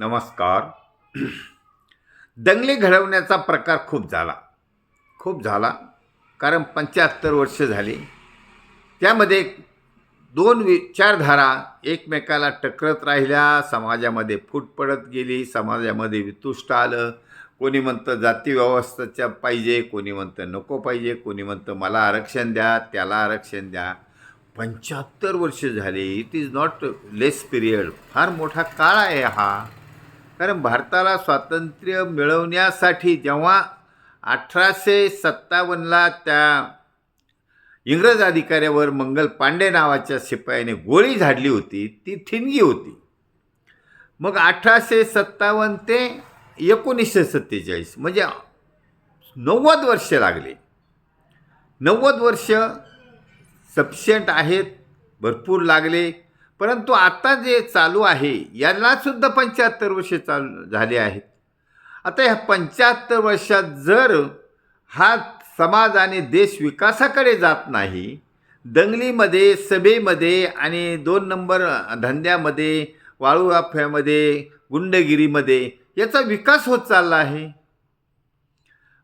नमस्कार. दंगली घडवण्याचा प्रकार खूप झाला. खूप झाला. कारण पंच्याहत्तर वर्ष झाली. त्यामध्ये दोन विचारधारा एकमेकाला टकरत राहिल्या. समाजामध्ये फूट पडत गेली. समाजामध्ये वितुष्ट आलं. कोणी म्हणतं जाती व्यवस्थेच्या पाहिजे कोणी म्हणतं नको पाहिजे कोणी म्हणतं मला आरक्षण द्या त्याला आरक्षण द्या. पंच्याहत्तर वर्ष झाली. It is not less period फार मोठा काळ आहे हा. कारण भारताला स्वातंत्र्य मिळवण्यासाठी जेव्हा अठराशे सत्तावन्नला त्या इंग्रज अधिकाऱ्यावर मंगल पांडे नावाच्या शिपायाने गोळी झाडली होती ती ठिणगी होती. मग अठराशे सत्तावन्न ते एकोणीसशे सत्तेचाळीस म्हणजे नव्वद वर्ष लागले. नव्वद वर्ष सफिशियंट आहेत भरपूर लागले. परंतु आता जे चालू आहे यालासुद्धा पंच्याहत्तर वर्षे चालू झाले आहेत. आता ह्या पंच्याहत्तर वर्षात जर हा समाज आणि देश विकासाकडे जात नाही दंगलीमध्ये सभेमध्ये आणि दोन नंबर धंद्यामध्ये वाळूराफ्यामध्ये गुंडगिरीमध्ये याचा विकास होत चालला आहे.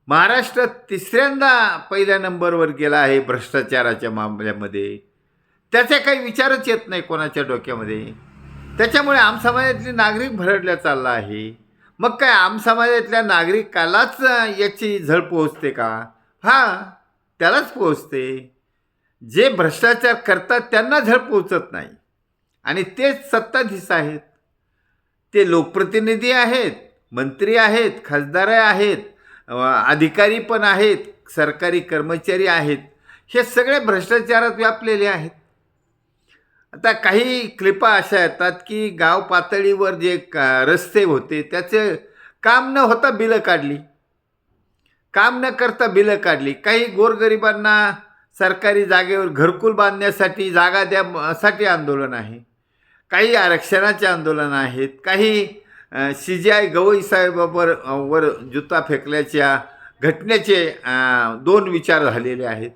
महाराष्ट्र तिसऱ्यांदा पहिल्या नंबरवर गेला आहे भ्रष्टाचाराच्या मामल्यामध्ये. त्याचा काही विचारच येत नाही कोणाच्या डोक्यामध्ये. त्याच्यामुळे आम समाजातले नागरिक भरडल्या चालला आहे. मग काय आम समाजातल्या नागरिकालाच याची झळ पोहोचते का? हां त्यालाच पोहोचते. जे भ्रष्टाचार करतात त्यांना झळ पोहोचत नाही. आणि तेच सत्ताधीश आहेत. ते लोकप्रतिनिधी आहेत मंत्री आहेत खासदार आहेत अधिकारी पण आहेत सरकारी कर्मचारी आहेत. हे सगळे भ्रष्टाचारात व्यापलेले आहेत. आता काही क्लिपा अशा येतात की गाव पातळीवर जे का रस्ते होते त्याचे काम न होता बिलं काढली. काम न करता बिलं काढली. काही गोरगरिबांना सरकारी जागेवर घरकुल बांधण्यासाठी जागा द्या साठी आंदोलन आहे. काही आरक्षणाचे आंदोलन आहेत. काही सी जी आय गवई साहेबावर वर जुता फेकल्याच्या घटनेचे दोन विचार झालेले आहेत.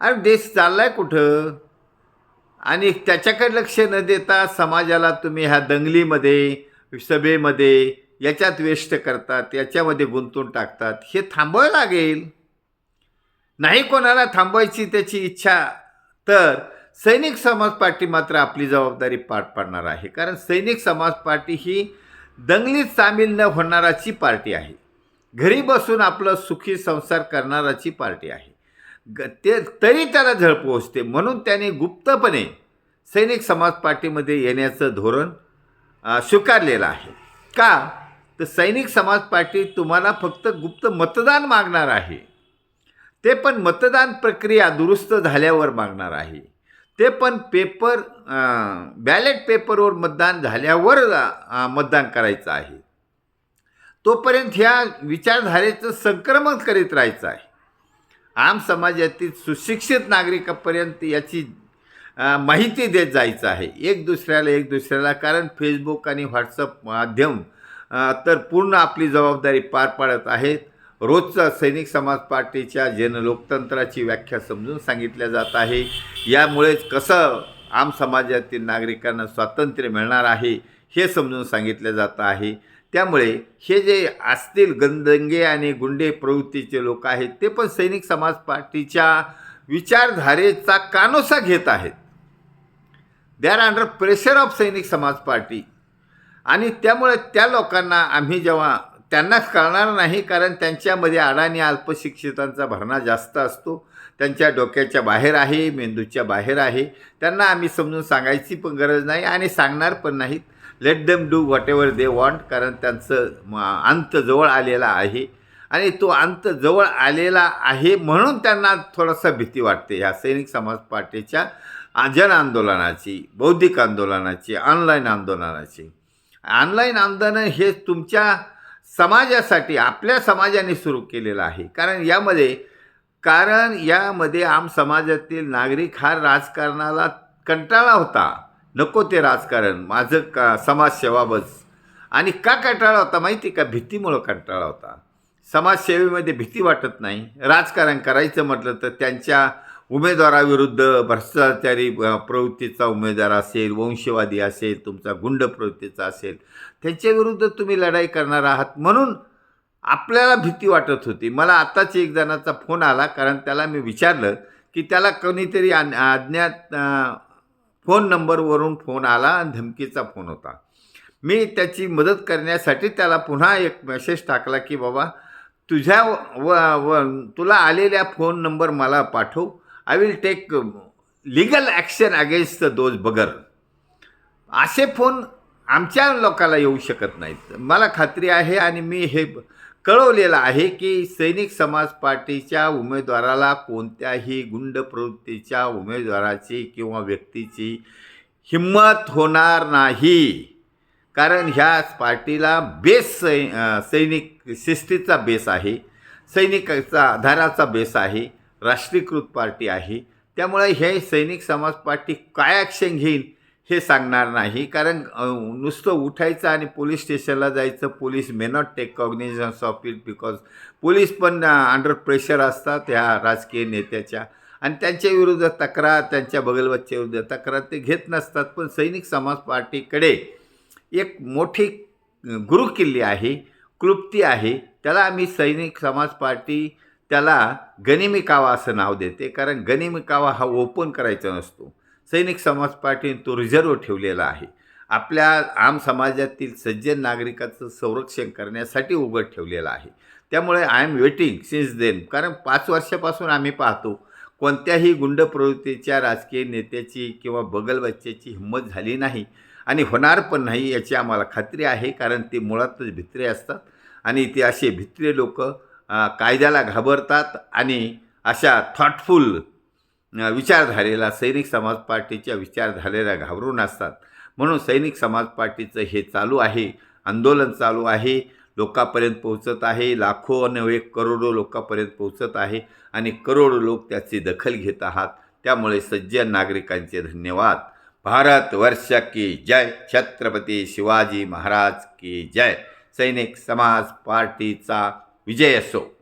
अरे देश चाललाय कुठं? आणि त्याच्याकडे लक्ष न देता समाजाला तुम्ही ह्या दंगलीमध्ये सभेमध्ये याच्यात व्यस्त करतात याच्यामध्ये गुंतून टाकतात. हे थांबवावं लागेल. नाही कोणाला थांबवायची त्याची इच्छा तर सैनिक समाज पार्टी मात्र आपली जबाबदारी पार पाडणार आहे. कारण सैनिक समाज पार्टी ही दंगलीत सामील न होणाराची पार्टी आहे. घरी बसून आपलं सुखी संसार करणाराची पार्टी आहे. ग ते तरी त्याला झळ पोहोचते म्हणून त्याने गुप्तपणे सैनिक समाज पार्टीमध्ये येण्याचं धोरण स्वीकारलेलं आहे. का? तर सैनिक समाज पार्टी तुम्हाला फक्त गुप्त मतदान मागणार आहे. ते पण मतदान प्रक्रिया दुरुस्त झाल्यावर मागणार आहे. ते पण पेपर बॅलेट पेपरवर मतदान झाल्यावर मतदान करायचं आहे. तोपर्यंत ह्या विचारधारेचं संक्रमण करीत राहायचं आहे. आम समाजातील सुशिक्षित नागरिकापर्यंत याची माहिती देत जायचं आहे. एक दुसऱ्याला एक दुसऱ्याला कारण फेसबुक आणि व्हॉट्सअप माध्यम तर पूर्ण आपली जबाबदारी पार पाडत आहेत. रोजचा सैनिक समाज पार्टीच्या जनलोकतंत्राची व्याख्या समजून सांगितल्या जात आहे. यामुळेच कसं आम समाजातील नागरिकांना स्वातंत्र्य मिळणार आहे हे समजून सांगितलं जात आहे. त्यामुळे हे जे असतील गंदंगे आणि गुंडे प्रवृत्तीचे लोक आहेत ते पण सैनिक समाज पार्टीच्या विचारधारेचा कानोसा घेत आहेत. They are under pressure of Sainik Samaj party. आणि त्यामुळे त्या लोकांना आम्ही जेव्हा त्यांनाच कळणार नाही कारण त्यांच्यामध्ये अडाणी अल्पशिक्षितांचा भरणा जास्त असतो. त्यांच्या डोक्याच्या बाहेर आहे मेंदूच्या बाहेर आहे. त्यांना आम्ही समजून सांगायची पण गरज नाही आणि सांगणार पण नाहीत. Let them do whatever they want कारण त्यांचं अंत जवळ आलेला आहे. आणि तो अंत जवळ आलेला आहे म्हणून त्यांना थोडासा भीती वाटते. ह्या सैनिक समाज पार्टीच्या जन आंदोलनाची बौद्धिक आंदोलनाची ऑनलाईन आंदोलनाची. ऑनलाईन आंदोलन हे तुमच्या समाजासाठी आपल्या समाजाने सुरू केलेलं आहे. कारण यामध्ये कारण यामध्ये आम समाजातील नागरिक हा राजकारणाला कंटाळा होता. नको ते राजकारण माझं का समाजसेवा बस आणि का कंटाळा होता माहिती का? भीतीमुळं कंटाळा होता. समाजसेवेमध्ये भीती वाटत नाही. राजकारण करायचं म्हटलं तर त्यांच्या उमेदवाराविरुद्ध भ्रष्टाचारी प्रवृत्तीचा उमेदवार असेल वंशवादी असेल तुमचा गुंड प्रवृत्तीचा असेल त्यांच्याविरुद्ध तुम्ही लढाई करणार आहात म्हणून आपल्याला भीती वाटत होती. मला आत्ताच एक जणाचा फोन आला कारण त्याला मी विचारलं की त्याला कोणीतरी अन- अज्ञात फोन नंबरवरून फोन आला आणि धमकीचा फोन होता. मी त्याची मदत करण्यासाठी त्याला पुन्हा एक मेसेज टाकला की बाबा तुझ्या व व तुला आलेल्या फोन नंबर मला पाठव. I will take legal action against those bugger. असे फोन आमच्या लोकाला येऊ शकत नाहीत. मला खात्री आहे आणि मी हे कळवलेलं आहे की सैनिक समाज पार्टीच्या उमेदवाराला कोणत्याही गुंड प्रवृत्तीच्या उमेदवाराची किंवा व्यक्तीची हिंमत होणार नाही. कारण ह्या पार्टीला बेस सै सैनिक शिस्तीचा बेस आहे सैनिकाचा आधाराचा बेस आहे राष्ट्रीयकृत पार्टी आहे. त्यामुळे हे सैनिक समाज पार्टी काय ॲक्शन घेईल? हे सांगणार नाही. कारण नुसतं उठायचं आणि पोलीस स्टेशनला जायचं police may not take cognizance of it because police पण अंडर प्रेशर असतात ह्या राजकीय नेत्याच्या. आणि त्यांच्या विरुद्ध तक्रार त्यांच्या बगलवच्च्या विरुद्ध तक्रार ते घेत नसतात. पण सैनिक समाज पार्टीकडे एक मोठी गुरुकिल्ली आहे क्लुप्ती आहे. त्याला आम्ही सैनिक समाज पार्टी त्याला गनिमी कावा असं नाव देते. कारण गनिमी कावा हा ओपन करायचा नसतो. सैनिक समाज पार्टीने तो रिझर्व ठेवलेला आहे. आपल्या आम समाजातील सज्जन नागरिकाचं संरक्षण करण्यासाठी उघड ठेवलेलं आहे. त्यामुळे I am waiting since then कारण पाच वर्षापासून आम्ही पाहतो कोणत्याही गुंड प्रवृत्तीच्या राजकीय नेत्याची किंवा बगलबच्च्याची हिंमत झाली नाही आणि होणार पण नाही याची आम्हाला खात्री आहे कारण ते मुळातच भित्रे असतात आणि ते असे भित्रे लोक कायद्याला घाबरतात आणि अशा थॉटफुल विचारधारेला सैनिक समाज पार्टीच्या विचारधारेला घाबरून असतात. म्हणून सैनिक समाज पार्टीचं हे चालू आहे. आंदोलन चालू आहे. लोकांपर्यंत पोहोचत आहे. लाखो नव्हे करोडो लोकांपर्यंत पोहोचत आहे आणि करोडो लोक त्याची दखल घेत आहात. त्यामुळे सज्जन नागरिकांचे धन्यवाद. भारत वर्ष की जय. छत्रपती शिवाजी महाराज की जय. सैनिक समाज पार्टीचा विजय असो.